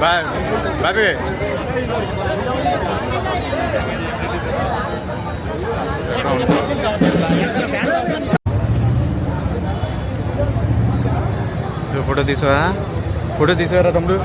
Bobby photo తీసావా photo తీసారా తమ్ముడు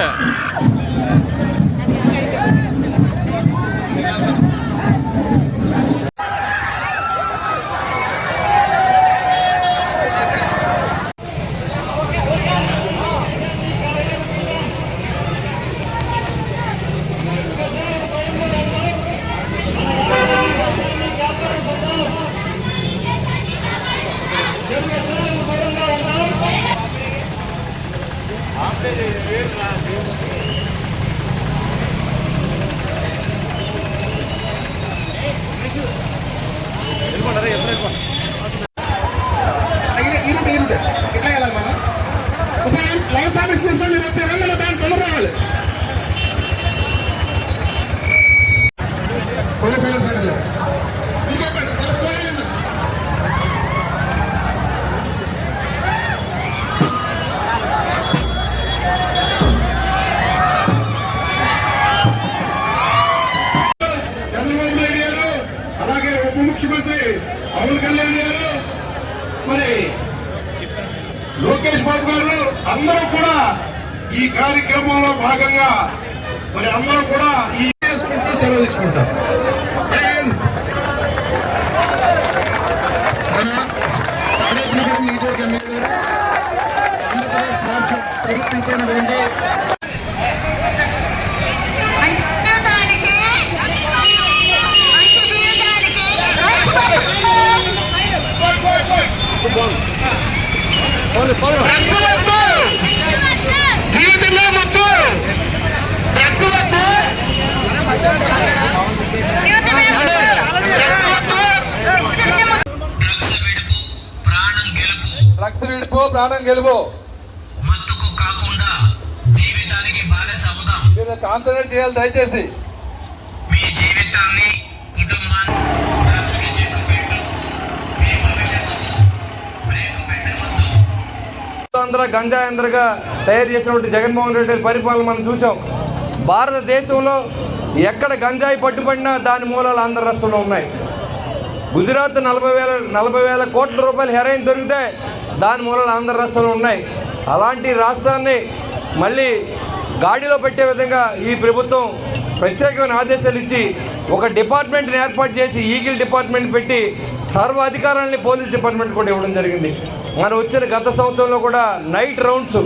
there. గారు అందరూ కూడా ఈ కార్యక్రమంలో భాగంగా మరి అందరూ కూడా ఈ సెలవు తీసుకుంటారు జై హింద్. మన తాడేపల్లిగూడెం నియోజకవర్గ ఎమ్మెల్యే గారు, ఆంధ్రప్రదేశ్ రాష్ట్ర ప్రభుత్వంలోనటువంటి మంచి జీవితానికి మంచి జీవితానికి డ్రగ్స్ వద్దు జీవితంలో వద్దు డ్రగ్స్ వద్దు విడుపు ప్రాణం గెలుపు డ్రగ్స్ విడిపో ప్రాణం గెలుపు. మత్తుకు కాకుండా జీవితానికి బానిస అవుదాం. మీరు కాన్సన్ట్రేట్ చేయాలి దయచేసి. ఆంధ్ర గంజా తయారు చేసినటువంటి జగన్మోహన్ రెడ్డి పరిపాలన మనం చూసాం. భారతదేశంలో ఎక్కడ గంజాయి పట్టుబడినా దాని మూలాలు ఆంధ్ర రాష్ట్రంలో ఉన్నాయి. గుజరాత్ నలభై వేల నలభై వేల కోట్ల రూపాయలు హెరాయిన్ దొరికితే దాని మూలాలు ఆంధ్ర రాష్ట్రంలో ఉన్నాయి. అలాంటి రాష్ట్రాన్ని మళ్ళీ గాడిలో పెట్టే విధంగా ఈ ప్రభుత్వం ప్రత్యేకమైన ఆదేశాలు ఇచ్చి ఒక డిపార్ట్మెంట్ని ఏర్పాటు చేసి ఈగిల్ డిపార్ట్మెంట్ పెట్టి సర్వ అధికారాన్ని పోలీస్ డిపార్ట్మెంట్ కూడా ఇవ్వడం జరిగింది. మనం వచ్చిన గత సంవత్సరంలో కూడా నైట్ రౌండ్స్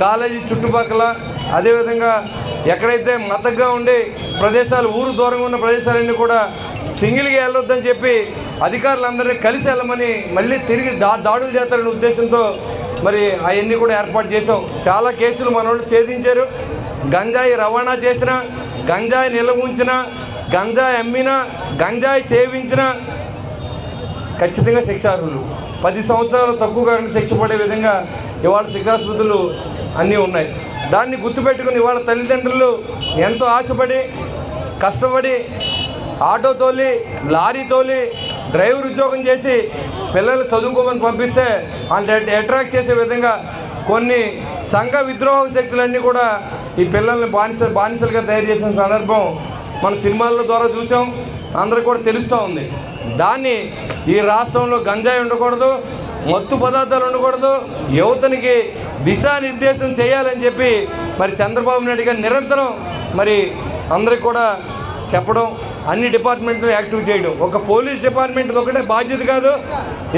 కాలేజీ చుట్టుపక్కల అదేవిధంగా ఎక్కడైతే మతగ్గా ఉండే ప్రదేశాలు ఊరు దూరంగా ఉన్న ప్రదేశాలన్నీ కూడా సింగిల్గా వెళ్ళొద్దని చెప్పి అధికారులందరినీ కలిసి వెళ్ళమని మళ్ళీ తిరిగి దా దాడులు చేస్తారనే ఉద్దేశంతో మరి అవన్నీ కూడా ఏర్పాటు చేసాం చాలా కేసులు మన వాళ్ళు ఛేదించారు. గంజాయి రవాణా చేసిన గంజాయి నిల్వ ఉంచిన గంజాయి అమ్మిన గంజాయి సేవించిన ఖచ్చితంగా శిక్షార్హులు. పది సంవత్సరాలు తక్కువగా శిక్ష పడే విధంగా ఇవాళ శిక్షాస్మృతులు అన్నీ ఉన్నాయి. దాన్ని గుర్తుపెట్టుకుని ఇవాళ తల్లిదండ్రులు ఎంతో ఆశపడి కష్టపడి ఆటో తోలి లారీ తోలి డ్రైవర్ ఉద్యోగం చేసి పిల్లలు చదువుకోమని పంపిస్తే వాళ్ళని అట్రాక్ట్ చేసే విధంగా కొన్ని సంఘ విద్రోహ శక్తులన్నీ కూడా ఈ పిల్లల్ని బానిస బానిసలుగా తయారు చేసిన సందర్భం మన సినిమాల ద్వారా చూసాం. అందరికి కూడా తెలుస్తూ ఉంది. దాన్ని ఈ రాష్ట్రంలో గంజాయి ఉండకూడదు మత్తు పదార్థాలు ఉండకూడదు యువతనికి దిశానిర్దేశం చేయాలని చెప్పి మరి చంద్రబాబు నాయుడు గారు నిరంతరం మరి అందరికి కూడా చెప్పడం అన్ని డిపార్ట్మెంట్లు యాక్టివ్ చేయడం. ఒక పోలీస్ డిపార్ట్మెంట్ ఒకటే బాధ్యత కాదు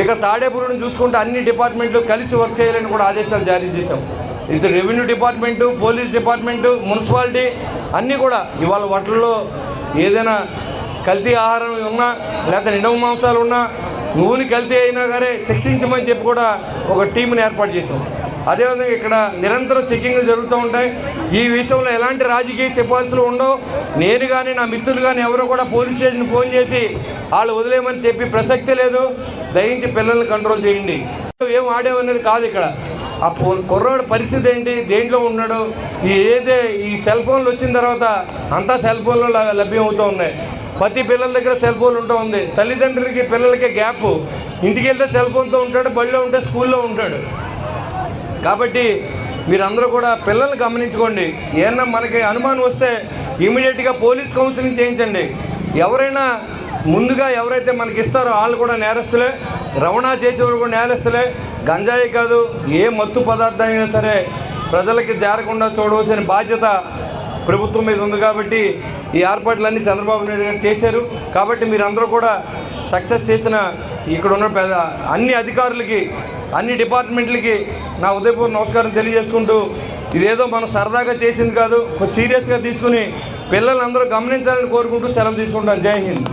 ఇక తాడేపురం చూసుకుంటే అన్ని డిపార్ట్మెంట్లు కలిసి వర్క్ చేయాలని కూడా ఆదేశాలు జారీ చేశాం. ఇంత revenue department police department municipality అన్నీ కూడా ఇవాళ వాటిల్లో ఏదైనా కల్తీ ఆహారం ఉన్నా లేకపోతే నిండవ మాంసాలు ఉన్నా నూనె కల్తీ అయినా కానీ శిక్షించమని చెప్పి కూడా ఒక టీంని ఏర్పాటు చేసాం అదేవిధంగా ఇక్కడ నిరంతరం చెక్కింగ్లు జరుగుతూ ఉంటాయి. ఈ విషయంలో ఎలాంటి రాజకీయ సిఫార్సులు ఉండవు. నేను కానీ నా మిత్రులు కానీ ఎవరో కూడా పోలీస్ స్టేషన్ ఫోన్ చేసి వాళ్ళు వదిలేయమని చెప్పి ప్రసక్తి లేదు. దయించి పిల్లల్ని కంట్రోల్ చేయండి. ఏం ఆడేమనేది కాదు ఇక్కడ. ఆ ఫోన్ కుర్రాడు పరిస్థితి ఏంటి? దేంట్లో ఉన్నాడు? ఈ ఏదే ఈ సెల్ ఫోన్లు వచ్చిన తర్వాత అంతా సెల్ ఫోన్లు లభ్యం అవుతూ ఉన్నాయి. ప్రతి పిల్లల దగ్గర సెల్ ఫోన్ ఉంటూ ఉంది. తల్లిదండ్రులకి పిల్లలకి గ్యాప్. ఇంటికి వెళ్తే సెల్ ఫోన్తో ఉంటాడు బడిలో ఉంటే స్కూల్లో ఉంటాడు. కాబట్టి మీరందరూ కూడా పిల్లల్ని గమనించుకోండి. ఏమన్నా మనకి అనుమానం వస్తే ఇమీడియట్గా పోలీస్ కౌన్సిలింగ్ చేయించండి. ఎవరైనా ముందుగా ఎవరైతే మనకి ఇస్తారో వాళ్ళు కూడా నేరస్తులే. రవాణా చేసేవారు కూడా నేరస్తులే. గంజాయి కాదు ఏ మత్తు పదార్థం అయినా సరే ప్రజలకి జారకుండా చూడవలసిన బాధ్యత ప్రభుత్వం మీద ఉంది కాబట్టి ఈ ఏర్పాట్లన్నీ చంద్రబాబు నాయుడు గారు చేశారు. కాబట్టి మీరందరూ కూడా సక్సెస్ చేసిన ఇక్కడ ఉన్న పెద్ద అన్ని అధికారులకి అన్ని డిపార్ట్మెంట్లకి నా ఉదయపూర్ నమస్కారం తెలియజేసుకుంటూ ఇదేదో మనం సరదాగా చేసింది కాదు సీరియస్గా తీసుకుని పిల్లలందరూ గమనించాలని కోరుకుంటూ సెలవు తీసుకుంటాను. జై హింద్.